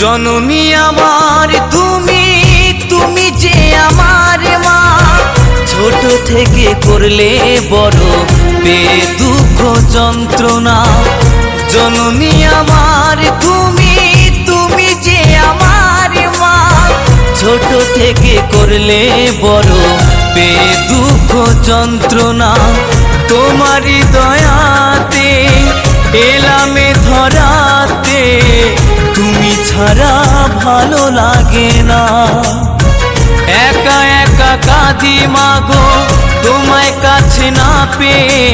জননী আমার, তুমি তুমি যে আমার মা, ছোট থেকে করলে বড় বে দুঃখ যন্ত্রণা। জননী আমার, তুমি তুমি যে আমার মা, ছোট থেকে করলে বড় বে দুঃখ যন্ত্রণা। তোমারই দয়াতে এলামে তুমি ছাড়া ভালো লাগে না। একা একা কাঁদি মাগো, তোমায় কাছে না পেয়ে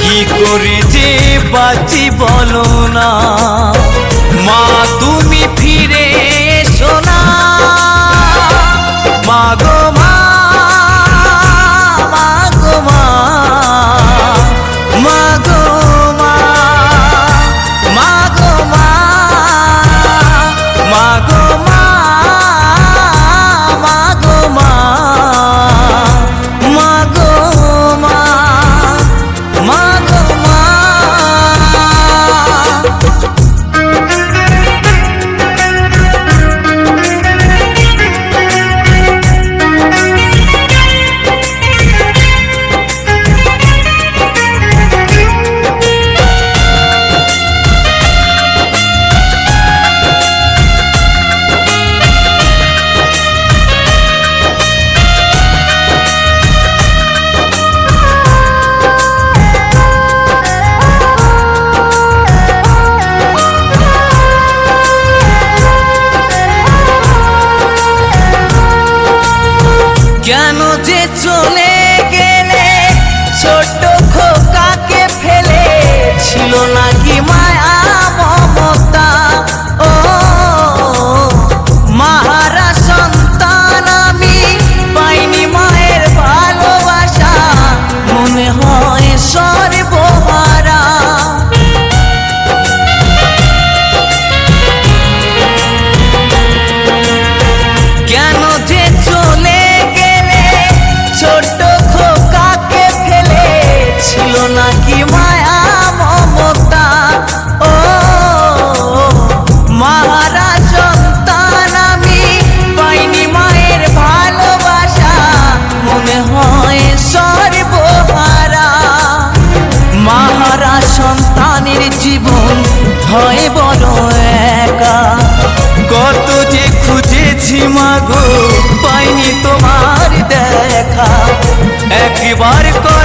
কি করে যে বাঁচি বলো না। মা, তুমি ফিরে সোনা মাগো एक बार को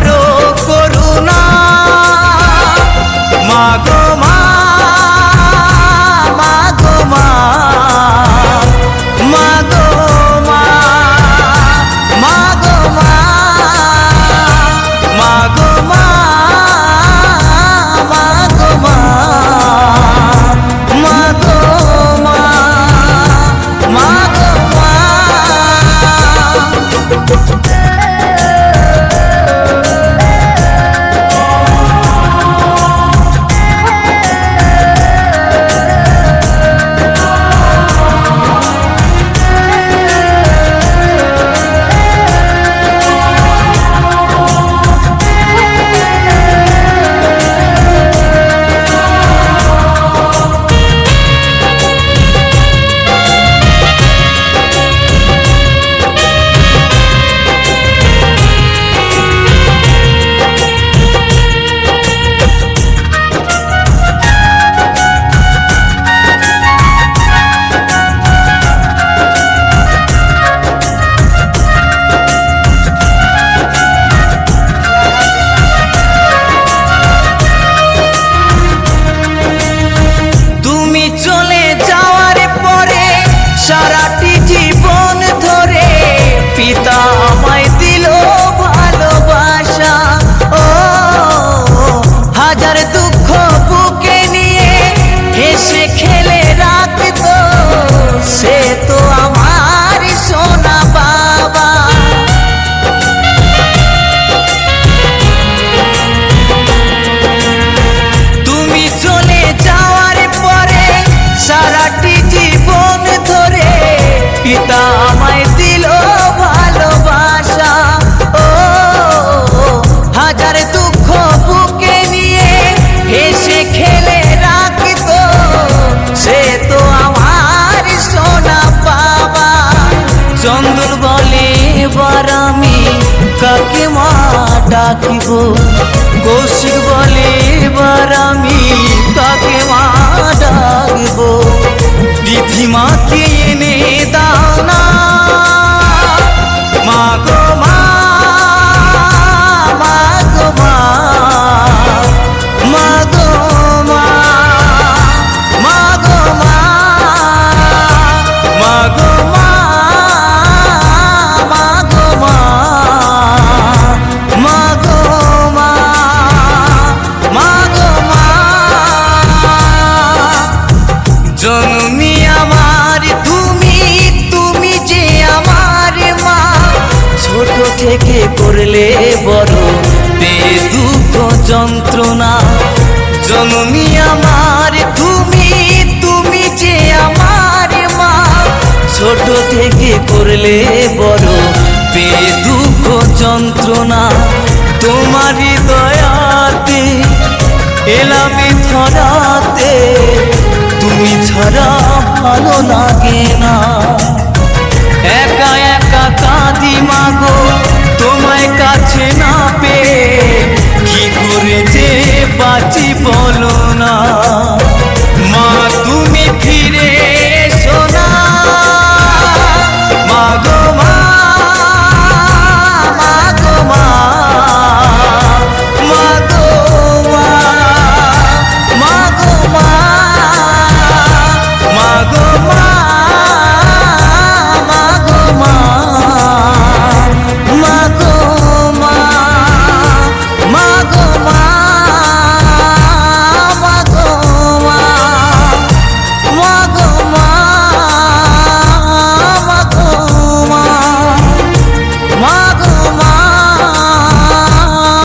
সারা থাকিব। কৌশিক বলে করলে বড় বে দুঃখ যন্ত্রণা। জননী আমার, তুমি তুমি যে আমার মা। ছোট থেকে করলে বড় বে দুঃখ যন্ত্রণা। তোমারই দয়াতে, এলামে ছড়াতে তুমি ছাড়া ভালো লাগে না। একা একা কাঁদি মাগো। তোমায় কাছে না পেয়ে কি করে যে বাঁচি বলো না।